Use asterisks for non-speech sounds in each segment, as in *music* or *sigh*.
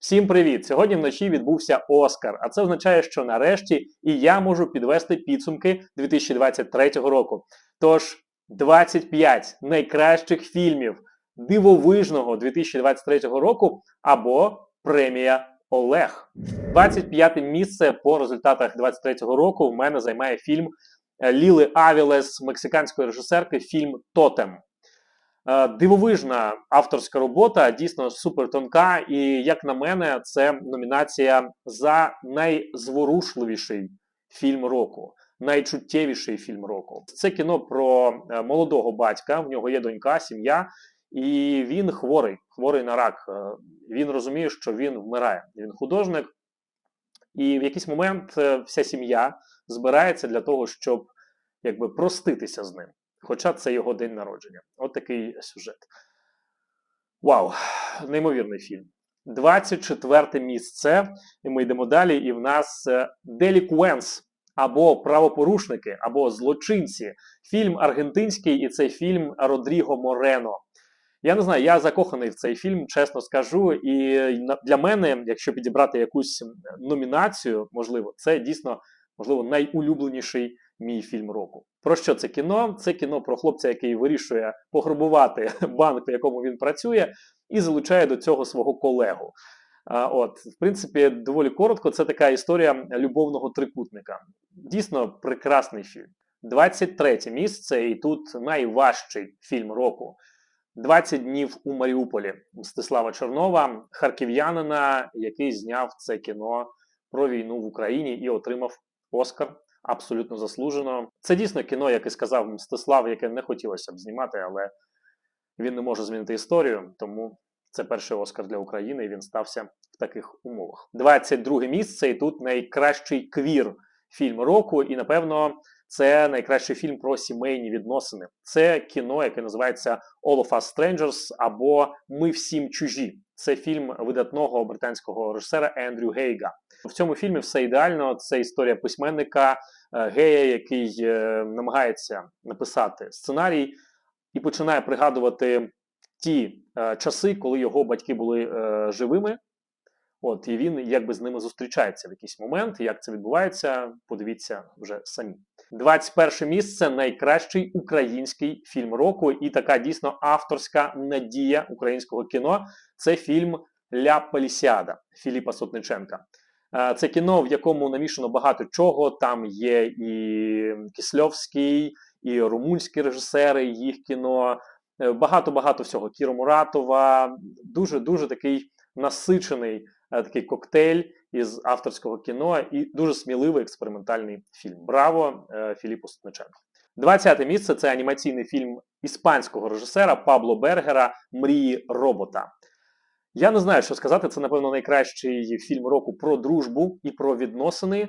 Всім привіт! Сьогодні вночі відбувся Оскар, а це означає, що нарешті і я можу підвести підсумки 2023 року. Тож 25 найкращих фільмів дивовижного 2023 року або премія Олег. 25 місце по результатах 2023 року в мене займає фільм Ліли Авілес, мексиканської режисерки, фільм Тотем. Е, Дивовижна авторська робота, дійсно супер тонка. І як на мене, це номінація за найзворушливіший фільм року, найчуттєвіший фільм року. Це кіно про е, молодого батька. В нього є донька, сім'я, і він хворий, хворий на рак. Е, Він розуміє, що він вмирає. Він художник, і в якийсь момент вся сім'я збирається для того, щоб якби проститися з ним. Хоча це його день народження. От такий сюжет. Вау! Неймовірний фільм. 24 місце. І ми йдемо далі. І в нас е, Delinquents, або правопорушники, або злочинці. Фільм аргентинський, і це фільм Родріго Морено. Я не знаю, я закоханий в цей фільм, чесно скажу. І для мене, якщо підібрати якусь номінацію, можливо, це дійсно можливо найулюбленіший мій фільм року. Про що це кіно? Це кіно про хлопця, який вирішує пограбувати *laughs* банк, в якому він працює, і залучає до цього свого колегу. От, в принципі, доволі коротко, це така історія любовного трикутника. Дійсно прекрасний фільм. 23 місце, і тут найважчий фільм року. 20 днів у Маріуполі Мстислава Чорнова, харків'янина, який зняв це кіно про війну в Україні і отримав Оскар абсолютно заслужено. Це дійсно кіно, як і сказав Мстислав, яке не хотілося б знімати, але він не може змінити історію, тому це перший Оскар для України, і він стався в таких умовах. 22 місце, і тут найкращий квір фільм року, і напевно. Це найкращий фільм про сімейні відносини. Це кіно, яке називається All of Us Strangers або Ми всім чужі. Це фільм видатного британського режисера Ендрю Гейга. В цьому фільмі все ідеально. Це історія письменника гея, який е, намагається написати сценарій і починає пригадувати ті е, часи, коли його батьки були е, живими. От і він якби з ними зустрічається в якийсь момент. Як це відбувається, подивіться вже самі. 21 місце найкращий український фільм року, і така дійсно авторська надія українського кіно. Це фільм Ля Палісіада Філіпа Сотниченка. Е, Це кіно, в якому намішано багато чого. Там є і Кисльовський, і румунські режисери, їх кіно. Е, Багато-багато всього. Кіро Муратова. Дуже дуже такий насичений е, такий коктейль із авторського кіно і дуже сміливий експериментальний фільм. Браво Філіпу Сотниченку. 20 місце це анімаційний фільм іспанського режисера Пабло Бергера Мрії робота. Я не знаю, що сказати. Це, напевно, найкращий фільм року про дружбу і про відносини.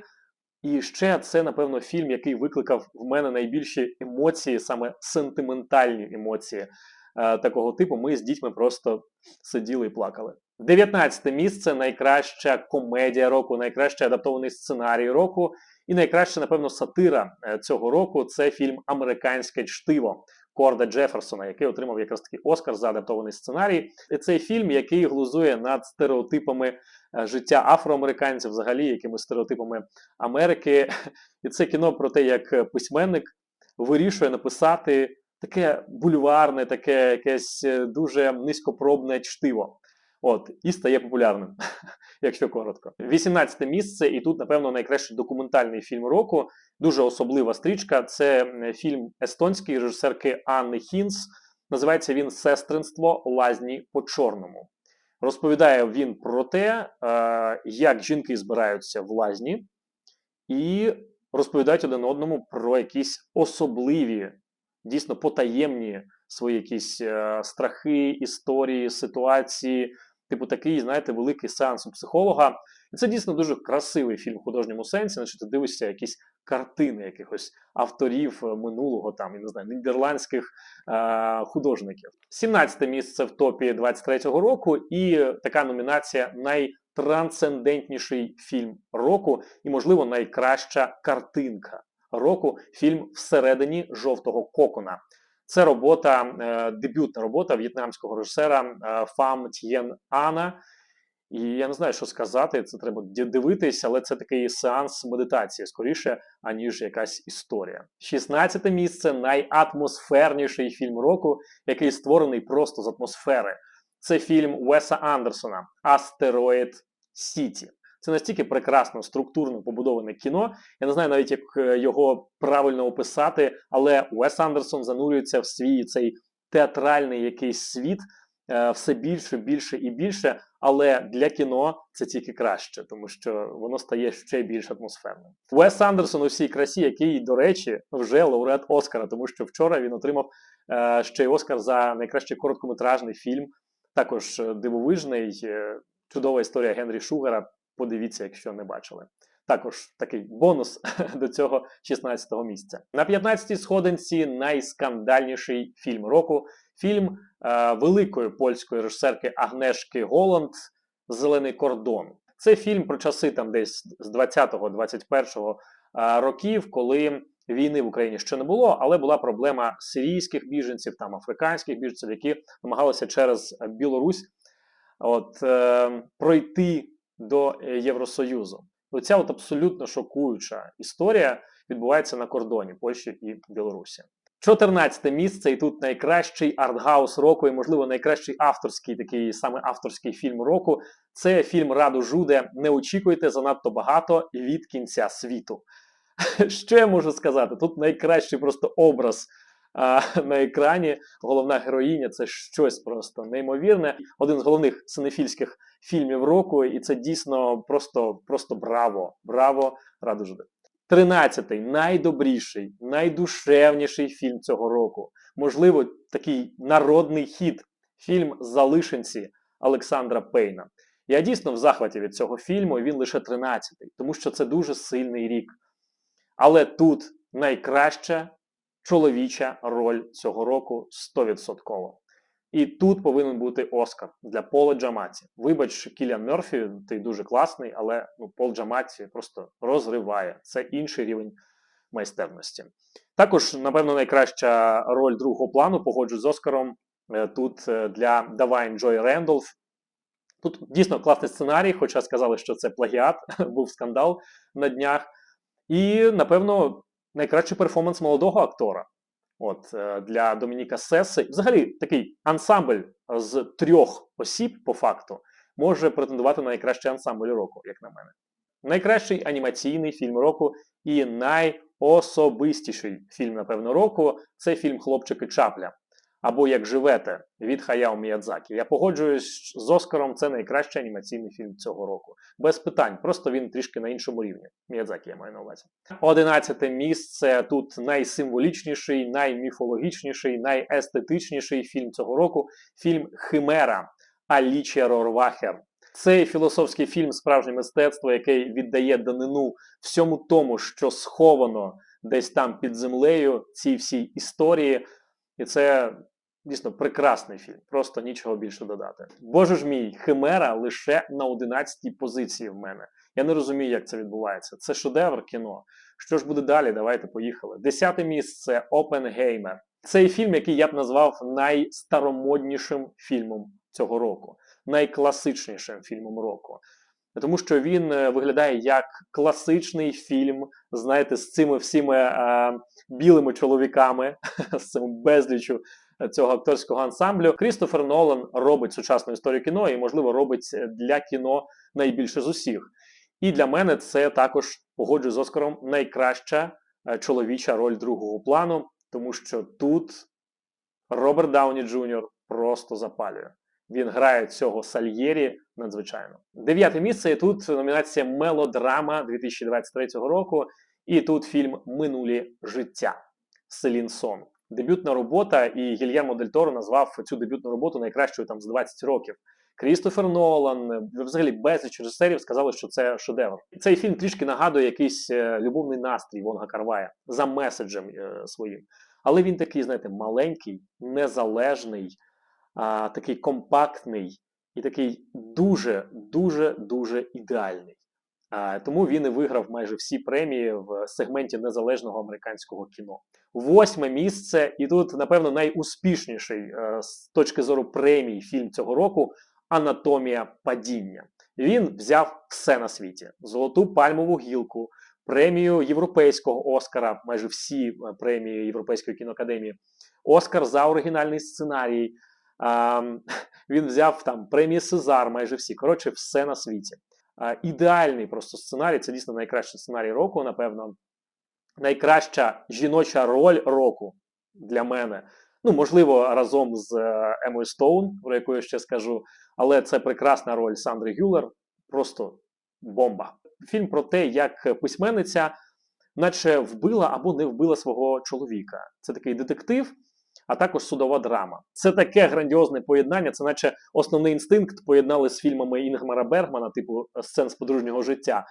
І ще це, напевно, фільм, який викликав в мене найбільші емоції, саме сентиментальні емоції е, такого типу. Ми з дітьми просто сиділи і плакали. 19 місце найкраща комедія року, найкращий адаптований сценарій року, і найкраща, напевно, сатира е, цього року це фільм Американське чтиво Корда Джеферсона, який отримав якраз таки Оскар за адаптований сценарій. І цей фільм, який глузує над стереотипами е, життя афроамериканців, взагалі, якими стереотипами Америки. *laughs* І це кіно про те, як письменник вирішує написати таке бульварне, таке якесь е, дуже низькопробне чтиво. От, і стає популярним, *laughs* якщо коротко. 18 місце, і тут, напевно, найкращий документальний фільм року. Дуже особлива стрічка. Це фільм естонської режисерки Анни Хінс. Називається він Сестринство лазні по чорному. Розповідає він про те, е, як жінки збираються в лазні, і розповідають один одному про якісь особливі, дійсно потаємні свої якісь е, страхи, історії, ситуації. Типу такий, знаєте, великий сеанс у психолога. І це дійсно дуже красивий фільм в художньому сенсі, значить ти дивишся якісь картини якихось авторів е, минулого, там, я не знаю, нідерландських е, художників. 17 місце в топі 23-го року, і така номінація найтрансцендентніший фільм року, і, можливо, найкраща картинка року фільм Всередині жовтого кокона. Це робота, е, дебютна робота в'єтнамського режисера е, Фам Т'єн Ана. І я не знаю, що сказати. Це треба дивитись, але це такий сеанс медитації скоріше, аніж якась історія. 16 місце найатмосферніший фільм року, який створений просто з атмосфери. Це фільм Уеса Андерсона Астероїд Сіті. Це настільки прекрасно структурно побудоване кіно. Я не знаю навіть, як е, його правильно описати, але Уес Андерсон занурюється в свій цей театральний якийсь світ е, все більше, більше і більше. Але для кіно це тільки краще, тому що воно стає ще більш атмосферним. Уес Андерсон у всій красі, який, до речі, вже лауреат Оскара, тому що вчора він отримав е, ще й Оскар за найкращий короткометражний фільм. Також дивовижний, чудова історія Генрі Шугара. Подивіться, якщо не бачили. Також такий бонус *laughs* до цього 16-го місця. На 15-й сходинці найскандальніший фільм року. Фільм е, великої польської режисерки Агнешки Голланд Зелений кордон. Це фільм про часи там десь з 20-го, 21-го е, років, коли війни в Україні ще не було, але була проблема сирійських біженців, там африканських біженців, які намагалися через Білорусь от, е, пройти до е, Євросоюзу. Оця от абсолютно шокуюча історія відбувається на кордоні Польщі і Білорусі. 14 місце, і тут найкращий артгаус року, і, можливо, найкращий авторський такий саме авторський фільм року. Це фільм Раду Жуде. Не очікуйте занадто багато від кінця світу. *laughs* Що я можу сказати? Тут найкращий просто образ а, *laughs* на екрані. Головна героїня це щось просто неймовірне. Один з головних синефільських фільмів року, і це дійсно просто, просто браво! Браво! Раду Жуде. Тринадцятий найдобріший, найдушевніший фільм цього року. Можливо, такий народний хіт. Фільм Залишенці Олександра Пейна. Я дійсно в захваті від цього фільму, і він лише 13-й, тому що це дуже сильний рік. Але тут найкраща чоловіча роль цього року 100%. І тут повинен бути Оскар для Пола Джаматі. Вибач, Кіліан Мерфі, ти дуже класний, але ну, Пол Джаматі просто розриває. Це інший рівень майстерності. Також, напевно, найкраща роль другого плану, погоджу з Оскаром. е, Тут е, для Давайн Джой Рендолф. Тут дійсно класний сценарій, хоча сказали, що це плагіат, *laughs* був скандал на днях. І, напевно, найкращий перформанс молодого актора. От е, для Домініка Сеси, взагалі такий ансамбль з трьох осіб, по факту, може претендувати на найкращий ансамбль року, як на мене. Найкращий анімаційний фільм року і найособистіший фільм, напевно, року це фільм Хлопчики Чапля. Або Як живете від Хаяо Міядзакі. Я погоджуюсь з Оскаром, це найкращий анімаційний фільм цього року. Без питань, просто він трішки на іншому рівні. Міядзакі я маю на увазі. Одинадцяте місце тут найсимволічніший, найміфологічніший, найестетичніший фільм цього року фільм Химера Алічія Рорвахер. Цей філософський фільм справжнє мистецтво, який віддає данину всьому тому, що сховано десь там під землею, цій всій історії. І це дійсно прекрасний фільм, просто нічого більше додати. Боже ж мій, Химера лише на 11-й позиції в мене. Я не розумію, як це відбувається. Це шедевр кіно. Що ж буде далі? Давайте поїхали. Десяте місце Опенгеймер. Цей фільм, який я б назвав найстаромоднішим фільмом цього року, найкласичнішим фільмом року. Тому що він е, виглядає як класичний фільм, знаєте, з цими всіми е, білими чоловіками, *laughs* з цим безлічу цього акторського ансамблю. Крістофер Нолан робить сучасну історію кіно і, можливо, робить для кіно найбільше з усіх. І для мене це також погоджу з Оскаром найкраща е, чоловіча роль другого плану, тому що тут Роберт Дауні Джр. просто запалює. Він грає цього Сальєрі надзвичайно. Дев'яте місце і тут номінація Мелодрама 2023 року. І тут фільм Минулі життя Селін Сон. Дебютна робота, і Гільєрмо Дель Торо назвав цю дебютну роботу найкращою там з 20 років. Крістофер Нолан, взагалі безліч режисерів сказали, що це шедевр. Цей фільм трішки нагадує якийсь е, любовний настрій Вонга Карвая за меседжем е, своїм. Але він такий, знаєте, маленький, незалежний, а, такий компактний і такий дуже, дуже, ідеальний. А, тому він і виграв майже всі премії в сегменті незалежного американського кіно. Восьме місце, і тут, напевно, найуспішніший е, з точки зору премій фільм цього року Анатомія падіння. Він взяв все на світі: золоту пальмову гілку, премію Європейського Оскара, майже всі е, премії Європейської кіноакадемії, Оскар за оригінальний сценарій. А, *laughs* він взяв там премії Сезар, майже всі. Коротше, все на світі. А, ідеальний просто сценарій. Це дійсно найкращий сценарій року, напевно. Найкраща жіноча роль року для мене. Ну, можливо, разом з е, Емою Стоун, про яку я ще скажу, але це прекрасна роль Сандри Гюлер. Просто бомба. Фільм про те, як письменниця, наче вбила або не вбила свого чоловіка. Це такий детектив, а також судова драма. Це таке грандіозне поєднання, це наче основний інстинкт поєднали з фільмами Інгмара Бергмана, типу сцен з подружнього життя.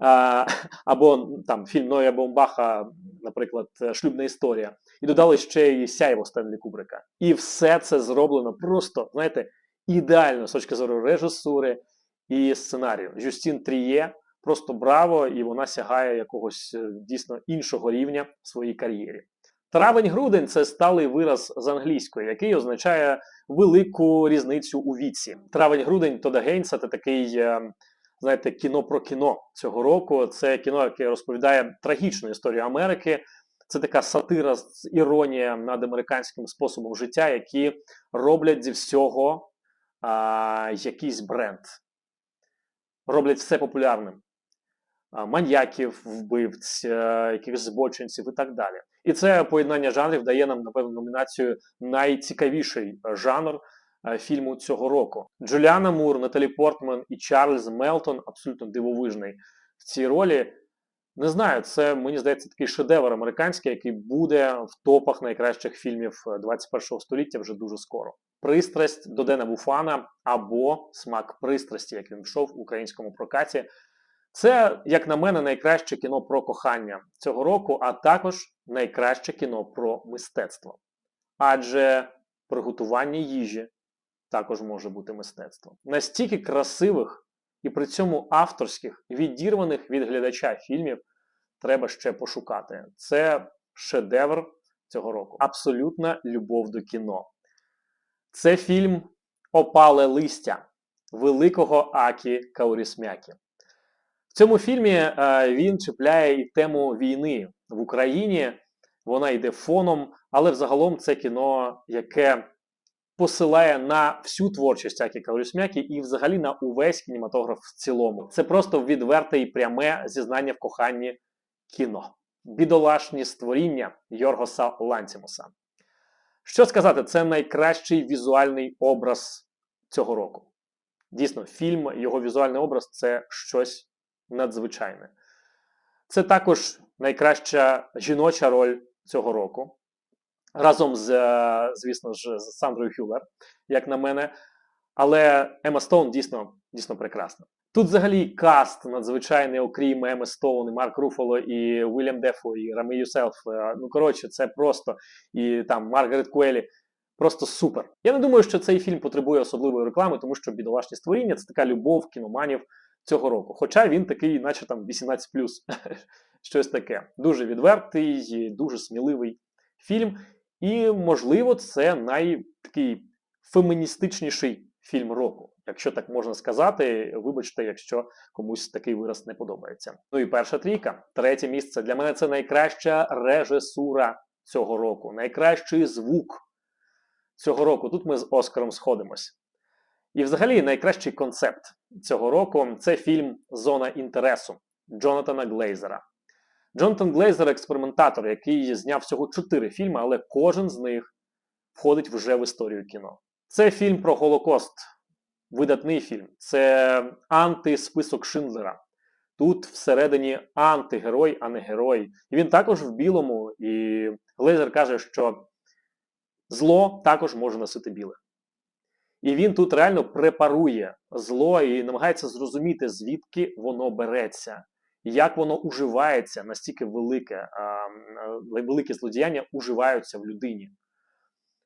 *laughs* Або там фільм Ноя Бомбаха, наприклад, Шлюбна історія. І додали ще й сяйво Стенлі Кубрика. І все це зроблено просто, знаєте, ідеально з точки зору режисури і сценарію. Жюстін Тріє просто браво, і вона сягає якогось е, дійсно іншого рівня в своїй кар'єрі. Травень-грудень це сталий вираз з англійської, який означає велику різницю у віці. Травень-грудень Тода Гейнса це такий, е, знаєте, кіно про кіно цього року. Це кіно, яке розповідає трагічну історію Америки. Це така сатира іронія над американським способом життя, які роблять зі всього а, якийсь бренд. Роблять все популярним. Маньяків, вбивць, якихось збочинців і так далі. І це поєднання жанрів дає нам, напевно, номінацію найцікавіший жанр фільму цього року. Джуліана Мур, Наталі Портман і Чарльз Мелтон абсолютно дивовижний в цій ролі. Не знаю, це мені здається такий шедевр американський, який буде в топах найкращих фільмів 21 століття вже дуже скоро. Пристрасть до Дена Буфана або Смак пристрасті, як він йшов в українському прокаті. Це, як на мене, найкраще кіно про кохання цього року, а також найкраще кіно про мистецтво. Адже приготування їжі також може бути мистецтвом. Настільки красивих і при цьому авторських, відірваних від глядача фільмів треба ще пошукати. Це шедевр цього року. Абсолютна любов до кіно. Це фільм Опале листя великого Акі Каурісмякі. В цьому фільмі е, він чіпляє і тему війни в Україні. Вона йде фоном, але взагалом це кіно, яке посилає на всю творчість Акі Каурісмякі і взагалі на увесь кінематограф в цілому. Це просто відверте і пряме зізнання в коханні кіно. Бідолашні створіння Йоргоса Ланцімуса. Що сказати, це найкращий візуальний образ цього року. Дійсно, фільм, його візуальний образ це щось надзвичайне. Це також найкраща жіноча роль цього року. Разом з, е, звісно ж, з Сандрою Хюлер, як на мене. Але Ема Стоун дійсно дійсно прекрасна. Тут взагалі каст надзвичайний, окрім Еми Стоун, і Марк Руфало, і Уільям Дефо, і Рами Юселф. Е, ну, коротше, це просто і там Маргарет Куелі. Просто супер. Я не думаю, що цей фільм потребує особливої реклами, тому що бідолашні створіння це така любов кіноманів цього року. Хоча він такий, наче там 18 *laughs* щось таке. Дуже відвертий, дуже сміливий фільм. І, можливо, це найтакий феміністичніший фільм року. Якщо так можна сказати, вибачте, якщо комусь такий вираз не подобається. Ну і перша трійка, третє місце. Для мене це найкраща режисура цього року, найкращий звук цього року. Тут ми з Оскаром сходимось. І взагалі найкращий концепт цього року це фільм Зона інтересу Джонатана Глейзера. Джонатан Глейзер експериментатор, який зняв всього чотири фільми, але кожен з них входить вже в історію кіно. Це фільм про Голокост, видатний фільм. Це антисписок Шиндлера. Тут всередині антигерой, а не герой. І він також в білому. І Глейзер каже, що зло також може носити біле. І він тут реально препарує зло і намагається зрозуміти, звідки воно береться, як воно уживається, настільки велике, а, великі злодіяння уживаються в людині.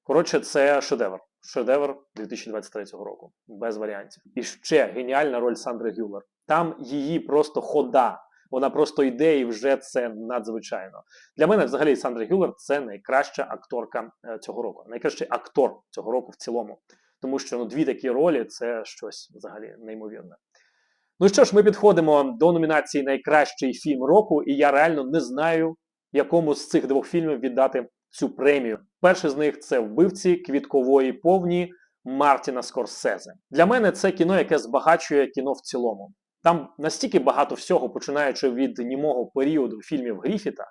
Коротше, це шедевр. Шедевр 2023 року, без варіантів. І ще геніальна роль Сандри Гюлер. Там її просто хода. Вона просто йде і вже це надзвичайно. Для мене, взагалі, Сандра Гюлер це найкраща акторка е, цього року, найкращий актор цього року в цілому. Тому що ну, дві такі ролі це щось взагалі неймовірне. Ну що ж, ми підходимо до номінації Найкращий фільм року, і я реально не знаю, якому з цих двох фільмів віддати цю премію. Перший з них це вбивці квіткової повні Мартіна Скорсезе. Для мене це кіно, яке збагачує кіно в цілому. Там настільки багато всього, починаючи від німого періоду фільмів Гріфіта,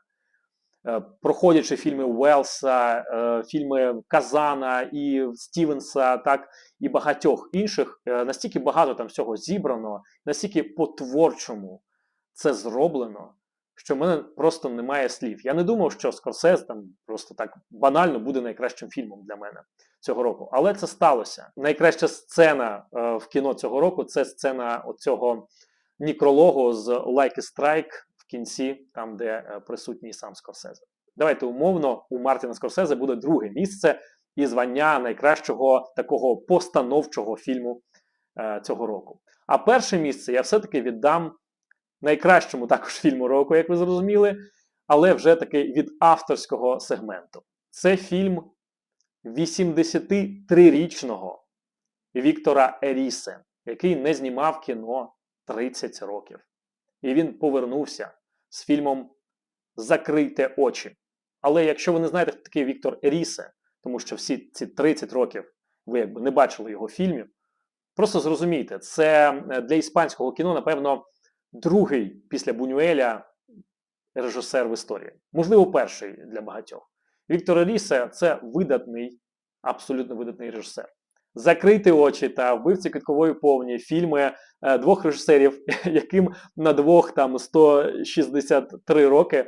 проходячи фільми Уелса, е, фільми Казана і Стівенса, так і багатьох інших, е, настільки багато там всього зібрано, настільки по-творчому це зроблено, що в мене просто немає слів. Я не думав, що Скорсез там просто так банально буде найкращим фільмом для мене цього року. Але це сталося. Найкраща сцена е, в кіно цього року це сцена оцього нікрологу з Like a Strike кінці, там де е, присутній сам Скорсезе. Давайте умовно, у Мартіна Скорсезе буде друге місце і звання найкращого такого постановчого фільму е, цього року. А перше місце я все-таки віддам найкращому також фільму року, як ви зрозуміли, але вже таки від авторського сегменту. Це фільм 83-річного Віктора Ерісе, який не знімав кіно 30 років. І він повернувся з фільмом Закрийте очі. Але якщо ви не знаєте, хто такий Віктор Ерісе, тому що всі ці 30 років ви якби не бачили його фільмів, просто зрозумійте, це е, для іспанського кіно, напевно, другий після Бунюеля режисер в історії. Можливо, перший для багатьох. Віктор Ерісе це видатний, абсолютно видатний режисер. Закрити очі та вбивці квіткової повні фільми е, двох режисерів, *laughs* яким на двох там 163 роки.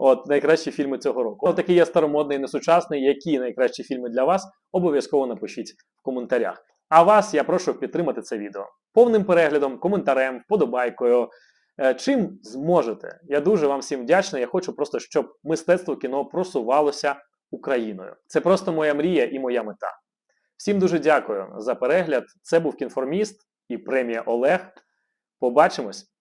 От найкращі фільми цього року. От такий я старомодний, несучасний. Які найкращі фільми для вас? Обов'язково напишіть в коментарях. А вас я прошу підтримати це відео повним переглядом, коментарем, вподобайкою. Е, Чим зможете? Я дуже вам всім вдячний. Я хочу просто, щоб мистецтво кіно просувалося Україною. Це просто моя мрія і моя мета. Всім дуже дякую за перегляд. Це був Кінформіст і премія Олег. Побачимось!